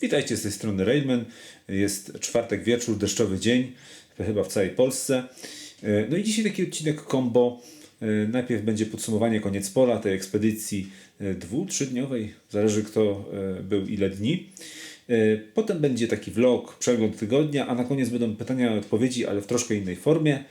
Witajcie z tej strony Railman. Jest czwartek wieczór, deszczowy dzień, chyba w całej Polsce. E, No i dzisiaj taki odcinek combo. E, Najpierw będzie podsumowanie koniec pola tej ekspedycji e, dwu, trzydniowej, zależy kto był ile dni. Potem będzie taki vlog, przegląd tygodnia, a na koniec będą pytania i odpowiedzi, ale w troszkę innej formie.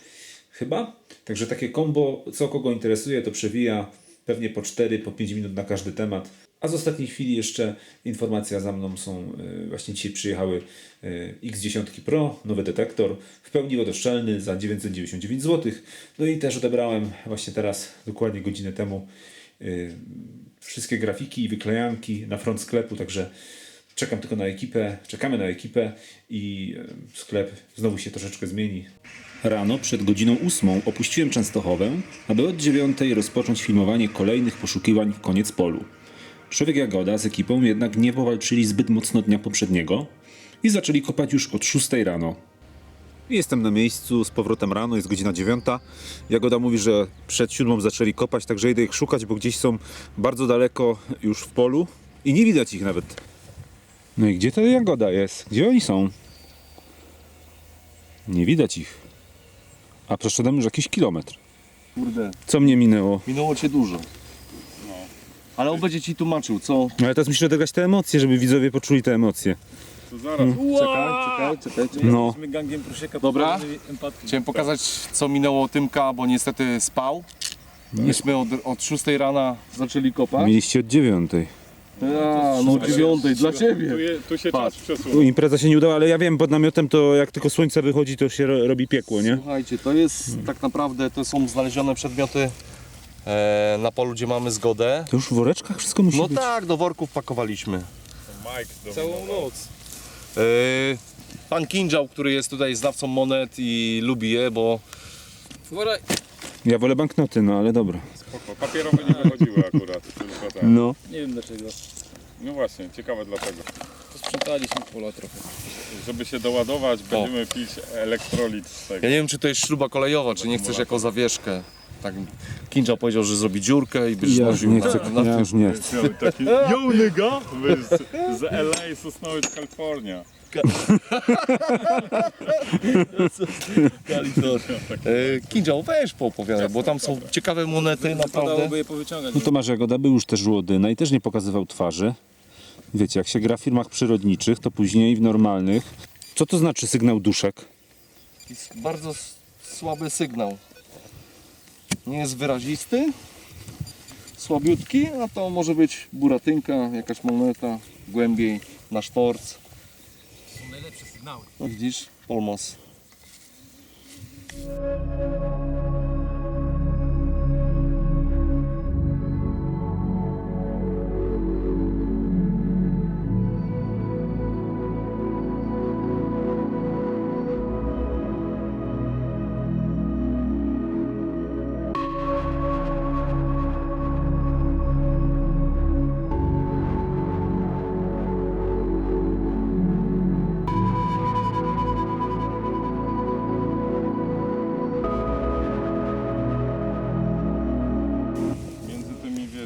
Chyba. Także takie combo, co kogo interesuje, to przewija pewnie po 4, po 5 minut na każdy temat. A z ostatniej chwili jeszcze informacja za mną są, y, właśnie dzisiaj przyjechały y, X10 Pro, nowy detektor, w pełni wodoszczelny za 999 zł. No i też odebrałem właśnie teraz, dokładnie godzinę temu, y, wszystkie grafiki i wyklejanki na front sklepu, także czekam tylko na ekipę, czekamy na ekipę i sklep znowu się troszeczkę zmieni. Rano przed godziną ósmą opuściłem Częstochowę, aby od dziewiątej rozpocząć filmowanie kolejnych poszukiwań w koniec polu. Człowiek Jagoda z ekipą jednak nie powalczyli zbyt mocno dnia poprzedniego i zaczęli kopać już od 6 rano. Jestem na miejscu, z powrotem rano, jest godzina dziewiąta. Jagoda mówi, że przed siódmą zaczęli kopać, także idę ich szukać, bo gdzieś są bardzo daleko już w polu i nie widać ich nawet. No i gdzie ta Jagoda jest? Gdzie oni są? Nie widać ich. A przeszedłem już jakiś kilometr. Kurde, Co mnie minęło? minęło cię dużo. Ale on będzie ci tłumaczył, co? Ale teraz muszę odegrać te emocje, żeby widzowie poczuli te emocje. To zaraz. Czekaj, czekaj, czekaj. czekaj. No. Jesteśmy gangiem Prusieka. Dobra. Chciałem pokazać, co minęło Tymka, bo niestety spał. Myśmy od, od 6 rana zaczęli kopać. Mieliście od dziewiątej. A, no od 9 dla Tu, ciebie. je, tu się Patrz. czas przesunął. Impreza się nie udała, ale ja wiem, pod namiotem to jak tylko słońce wychodzi, to się ro- robi piekło, nie? Słuchajcie, to jest tak naprawdę, to są znalezione przedmioty e, na polu, gdzie mamy zgodę. To już w woreczkach wszystko musi No być. tak, do worków pakowaliśmy. Mike do Całą noc. E, pan Kindział, który jest tutaj znawcą monet i lubi je, bo Ja wolę banknoty, no ale dobra. Spoko. Papierowe nie wychodziły akurat. Tylko tak. No. Nie wiem dlaczego. No właśnie, ciekawe dlaczego. Posprzątaliśmy pola trochę. Żeby się doładować, będziemy pić elektrolit z tego. Ja nie wiem, czy to jest śruba kolejowa, czy nie chcesz jako zawieszkę. Tak, Kindział powiedział, że zrobi dziurkę i będziesz Ja nosił nie na, chcę, na ja tym. już nie chcę. Miał Taki yo nigga z, z LA, Sosnowiec, Kalifornia. E, Kindział, weź poopowiadaj, bo tam są ciekawe monety, naprawdę. Padałoby je powyciągać. No Tomasz Jagoda był już też żłodyna i też nie pokazywał twarzy. Wiecie, jak się gra w firmach przyrodniczych, to później w normalnych. Co to znaczy sygnał duszek? Jest bardzo s- słaby sygnał. Nie jest wyrazisty, słabiutki, a to może być buratynka, jakaś moneta, głębiej, na sztorc. Są najlepsze sygnały. No widzisz, Olmos.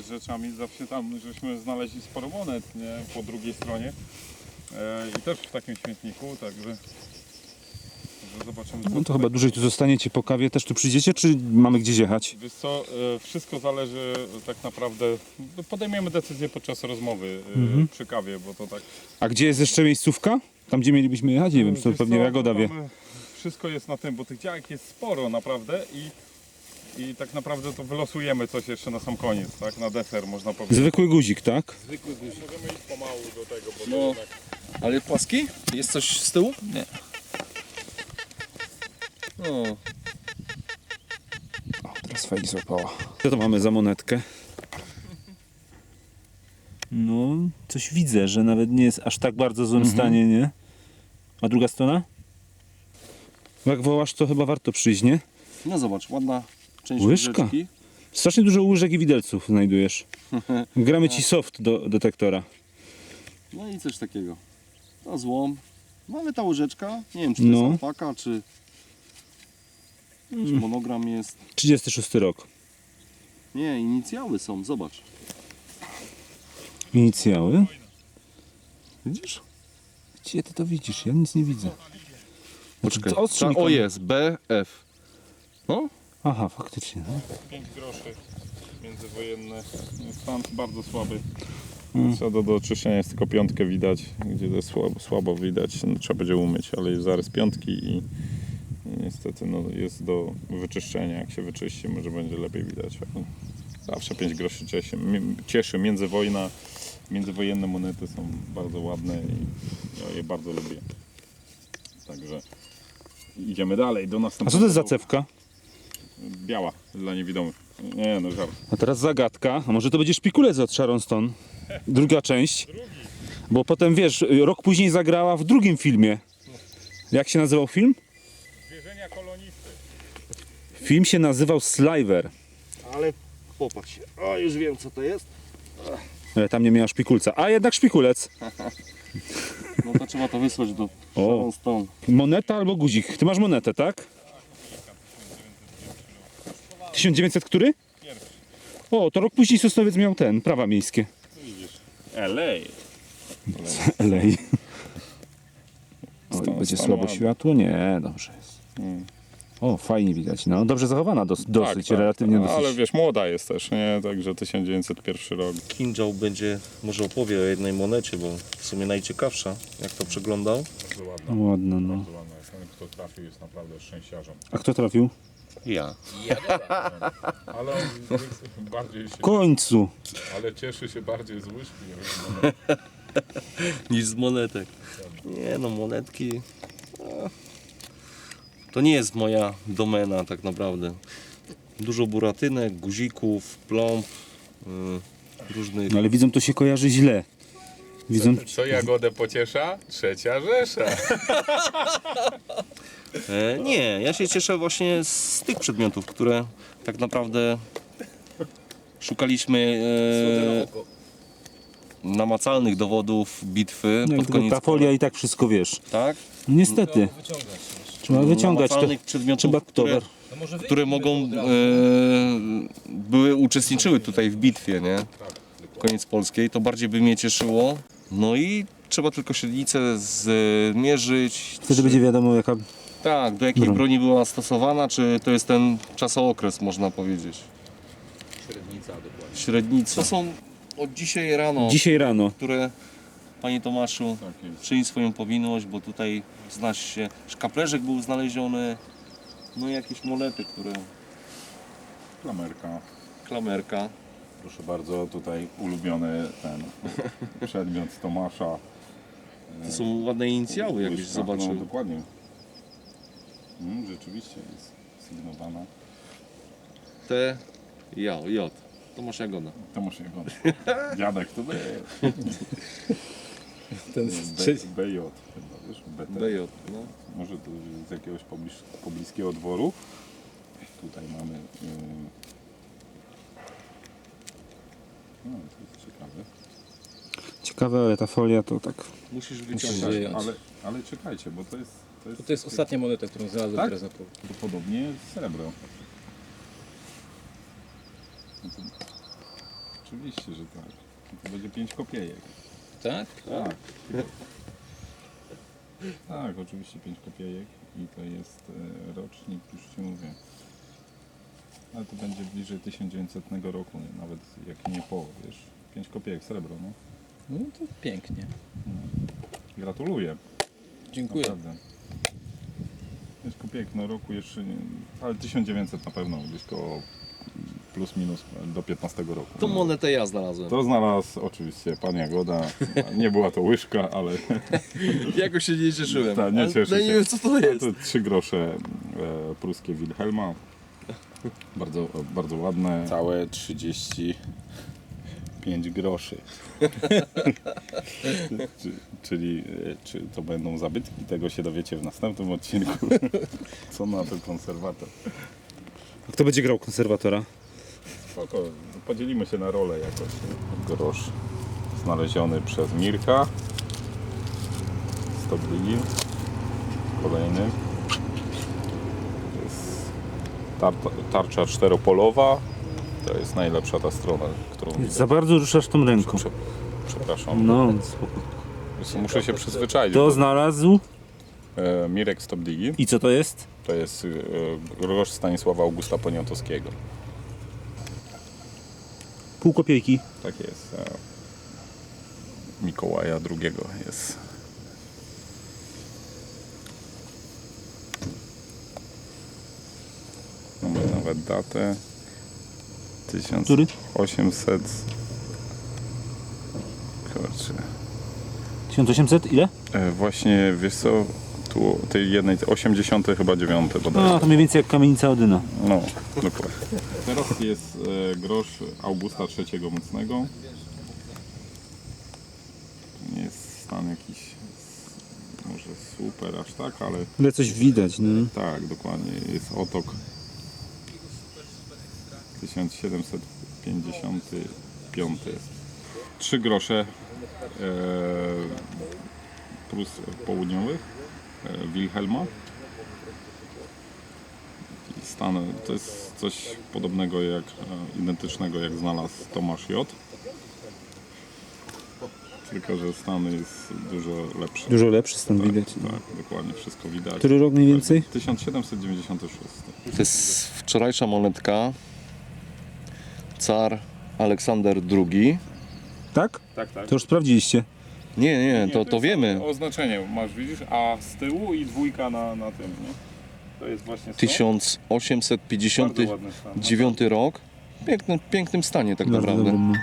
Rzeczami zawsze tam żeśmy znaleźli sporo monet, nie? Po drugiej stronie. E, I też w takim śmietniku, także... że Zobaczymy co No to tutaj- chyba dłużej tu zostaniecie po kawie. Też tu przyjdziecie, czy mamy gdzieś jechać? Wiesz co, e, wszystko zależy tak naprawdę, podejmiemy decyzję podczas rozmowy e, Mhm. przy kawie, bo to tak... A gdzie jest jeszcze miejscówka? Tam, gdzie mielibyśmy jechać? Nie wiem, czy to Wiesz pewnie co, Jagoda wie. mamy- Wszystko jest na tym, bo tych działek jest sporo naprawdę i, i tak naprawdę to wylosujemy coś jeszcze na sam koniec, tak? Na deser można powiedzieć. Zwykły guzik, tak? Możemy iść pomału do tego, bo No. to jednak... Ale płaski? Jest coś z tyłu? Nie. No, O, teraz fajnie złapała. Co to mamy za monetkę? No, coś widzę, że nawet nie jest aż tak bardzo w złym stanie, nie? A druga strona? Jak wołasz, to chyba warto przyjść, nie? no zobacz, ładna część Łyżka. łyżeczki. Strasznie dużo łyżek i widelców znajdujesz. Gramy ci soft do detektora. No i coś takiego. To złom. Mamy ta łyżeczka. Nie wiem, czy to No. jest alpaka, czy... Jakiś monogram jest. 36 rok. Nie, inicjały są, zobacz. Inicjały? Widzisz? Gdzie ty to widzisz? Ja nic nie widzę. Poczekaj. To ostrzyj Ta, o jest, BF. No, Aha, faktycznie. No. 5 groszy międzywojenne. Stan bardzo słaby. Mm. Co do, do oczyszczenia jest tylko piątkę widać, gdzie to jest słabo, słabo widać, no, trzeba będzie umyć, ale jest zarys piątki i, i niestety no, jest do wyczyszczenia. Jak się wyczyści, może będzie lepiej widać. Zawsze 5 groszy cieszy. Cieszy. Międzywojna, międzywojenne monety są bardzo ładne i ja je bardzo lubię. Także idziemy dalej do A następnego. co to jest za cewka? Biała, dla niewidomych. Nie no, żart. A teraz zagadka. A może to będzie szpikulec od Sharon Stone? Druga część. Bo potem wiesz, rok później zagrała w drugim filmie. Jak się nazywał film? Zwierzenia kolonisty. Film się nazywał Sliver. ale popatrz. O, już wiem co to jest. Ale tam nie miała szpikulca. A jednak szpikulec. No to trzeba to wysłać do O. Sharon Stone. Moneta albo guzik. Ty masz monetę, tak? 1900 który? O, to rok później Sosnowiec miał ten, prawa miejskie. LA. Lej. Oj, będzie słabo światło? Nie, dobrze jest. Mm. O, fajnie widać. No, dobrze zachowana, dos, dosyć, tak, relatywnie tak. dosyć. Ale wiesz, młoda jest też, nie? Także 1901 rok. Kindział będzie, może opowie o jednej monecie, bo w sumie najciekawsza, jak to przeglądał. Bardzo ładna. Ładno, no. Bardzo ładna. Ten, kto trafił, jest naprawdę szczęściarzem. A kto trafił? Ja. Ale on bardziej się, W końcu. ale cieszy się bardziej z łyżki. Niż z monetek. Nie no, monetki... e, To nie jest moja domena tak naprawdę. Dużo buratynek, guzików, plomb, y, różnych... No ale widzą, to się kojarzy źle. Widzą, Co Jagodę pociesza? Trzecia Rzesza. E, nie, ja się cieszę właśnie z tych przedmiotów, które tak naprawdę szukaliśmy e, namacalnych dowodów bitwy no, pod tylko koniec ta folia i tak wszystko wiesz. tak? No, niestety. Trzeba wyciągać to. namacalnych przedmiotów, Trzeba które, które mogą e, były uczestniczyły tutaj w bitwie, nie? Koniec polskiej, to bardziej by mnie cieszyło. No i trzeba tylko średnicę zmierzyć. Wtedy będzie wiadomo jaka... Tak, do jakiej Broń. broni była stosowana, czy to jest ten czasookres, można powiedzieć. Średnica dokładnie. Średnica. To są od dzisiaj rano, Dzisiaj rano. które Panie Tomaszu Tak jest. czyni swoją powinność, bo tutaj znasz się, szkaplerzek był znaleziony, no i jakieś monety, które, Klamerka. klamerka. Proszę bardzo, tutaj ulubiony ten przedmiot Tomasza. To są ładne inicjały, jakbyś Łyżka. zobaczył. No, dokładnie. Mm, rzeczywiście jest sygnowana. T, J, J. Tomasz Jagoda. Tomasz Jagoda. Dziadek to BJ. Ten BJ chyba, wiesz? BT. BJ, no. Może to z jakiegoś pobliż, pobliskiego dworu. Tutaj mamy. Yy... No, to jest ciekawe. Ciekawe, ale ta folia to tak... Musisz wyjąć. Ale, ale czekajcie, bo to jest. To jest, To jest ostatnia moneta, którą znalazłem Tak? teraz na polu. Podobnie srebro. No to, oczywiście, że tak. To będzie 5 kopiejek. Tak? Tak. Tak, oczywiście 5 kopiejek i to jest e, rocznik, już Ci mówię. Ale to będzie bliżej 1900 roku, nie? nawet jak nie po, wiesz. 5 kopiejek srebro, no. No to pięknie. Gratuluję. Dziękuję. Naprawdę. 5 kopiejek no roku jeszcze nie, ale 1900 na pewno, gdzieś koło plus minus do 15 roku. Tą monetę ja znalazłem. To znalazł oczywiście pan Jagoda. Nie była to łyżka, ale Jakoś się nie cieszyłem. Tak, nie Ale cieszę no nie się. wiem co to jest. to trzy grosze e, pruskie Wilhelma. Bardzo, bardzo ładne. Całe 35 groszy. Czy- Czyli e, czy to będą zabytki, tego się dowiecie w następnym odcinku. Co na to konserwator. A kto będzie grał konserwatora? Spoko, podzielimy się na rolę jakoś. Grosz znaleziony przez Mirka. Stobligi. Kolejny. To jest tar- tarcza czteropolowa. To jest najlepsza ta strona, którą widzę. Za bardzo ruszasz tą ręką. Prze- przepraszam. No, spoko. Muszę się przyzwyczaić. To znalazł. E, Mirek Stopdigi I co to jest? to jest e, grosz Stanisława Augusta Poniatowskiego. Pół kopiejki. Tak jest. E, Mikołaja II jest. Mamy nawet datę. Który? 1800. Kurczę. 1800 ile? E, Właśnie, wiesz co, tu tej jednej, 80 chyba 9 bodajże. No, to mniej więcej jak kamienica Odyna. No, dokładnie. Teraz jest e, grosz Augusta III Mocnego. To nie jest stan jakiś s- może super aż tak, ale Ale coś widać, no. tak, dokładnie. Jest otok 1755 jest. Trzy grosze e, Prus Południowych e, Wilhelma. I stan to jest coś podobnego jak e, identycznego jak znalazł Tomasz J. Tylko, że stan jest dużo lepszy. Dużo lepszy stan widać. Tak, dokładnie, wszystko widać. Który rok mniej więcej? 1796. To jest wczorajsza monetka. Car Aleksander II. Tak? Tak, tak. To już sprawdziliście. Nie, nie, to, to wiemy. Oznaczenie masz, widzisz, a z tyłu i dwójka na, na tym, nie? To jest właśnie stąd. 1859 Bardzo ładny stan. rok. W pięknym, stanie tak Bardzo naprawdę. dobrym,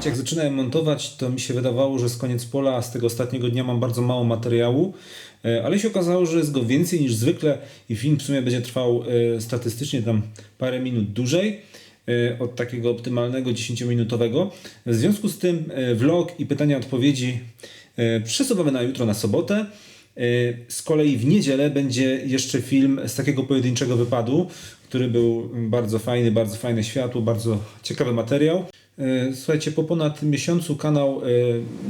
Słuchajcie, Jak zaczynałem montować, to mi się wydawało, że z koniec pola, z tego ostatniego dnia mam bardzo mało materiału, e, ale się okazało, że jest go więcej niż zwykle i film w sumie będzie trwał e, statystycznie tam parę minut dłużej e, od takiego optymalnego 10-minutowego. W związku z tym vlog i pytania odpowiedzi przesuwamy na jutro, na sobotę. Z kolei w niedzielę będzie jeszcze film z takiego pojedynczego wypadu, który był bardzo fajny, bardzo fajne światło, bardzo ciekawy materiał. E, Słuchajcie, po ponad miesiącu kanał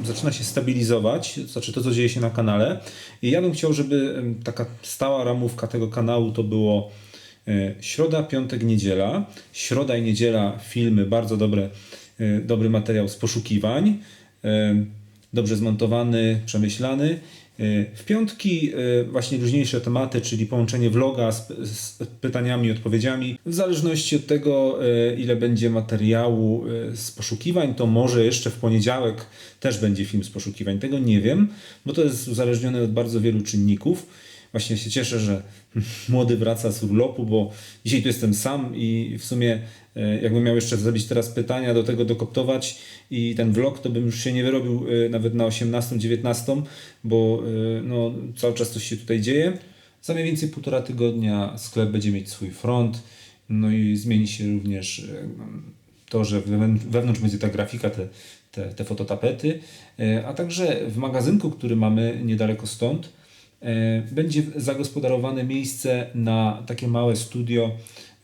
e, zaczyna się stabilizować, to znaczy to, co dzieje się na kanale. I ja bym chciał, żeby taka stała ramówka tego kanału to było e, środa, piątek, niedziela. Środa i niedziela filmy, bardzo dobre, dobry materiał z poszukiwań. Dobrze zmontowany, przemyślany. E, W piątki e, właśnie luźniejsze tematy, czyli połączenie vloga z, z pytaniami i odpowiedziami. W zależności od tego, e, ile będzie materiału z poszukiwań, to może jeszcze w poniedziałek też będzie film z poszukiwań. Tego nie wiem, bo to jest uzależnione od bardzo wielu czynników. Właśnie się cieszę, że młody wraca z urlopu, bo dzisiaj tu jestem sam i w sumie jakbym miał jeszcze zrobić teraz pytania, do tego dokoptować i ten vlog, to bym już się nie wyrobił e, nawet na 18-19, bo e, no, cały czas coś się tutaj dzieje. Za mniej więcej półtora tygodnia sklep będzie mieć swój front, no i zmieni się również e, to, że wewn- wewnątrz będzie ta grafika, te, te, te fototapety, e, a także w magazynku, który mamy niedaleko stąd, e, będzie zagospodarowane miejsce na takie małe studio,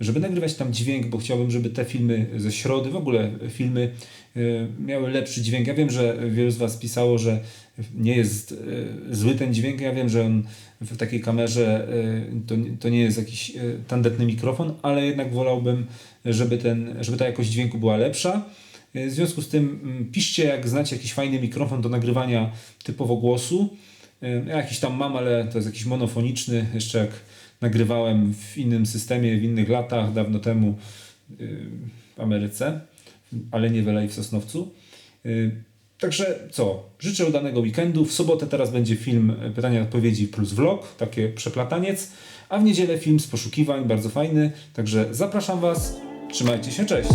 żeby nagrywać tam dźwięk, bo chciałbym, żeby te filmy ze środy, w ogóle filmy e, miały lepszy dźwięk. Ja wiem, że wielu z Was pisało, że nie jest e, zły ten dźwięk. Ja wiem, że on w takiej kamerze e, to, to nie jest jakiś e, tandetny mikrofon, ale jednak wolałbym, żeby, ten, żeby ta jakość dźwięku była lepsza. E, W związku z tym mm, piszcie, jak znacie jakiś fajny mikrofon do nagrywania typowo głosu. Ja jakiś tam mam, ale to jest jakiś monofoniczny, jeszcze jak nagrywałem w innym systemie, w innych latach, dawno temu yy, w Ameryce, ale nie w LA w Sosnowcu. Yy, Także co, życzę udanego weekendu. W sobotę teraz będzie film pytania odpowiedzi plus vlog, takie przeplataniec, a w niedzielę film z poszukiwań, bardzo fajny. Także zapraszam Was, trzymajcie się, cześć!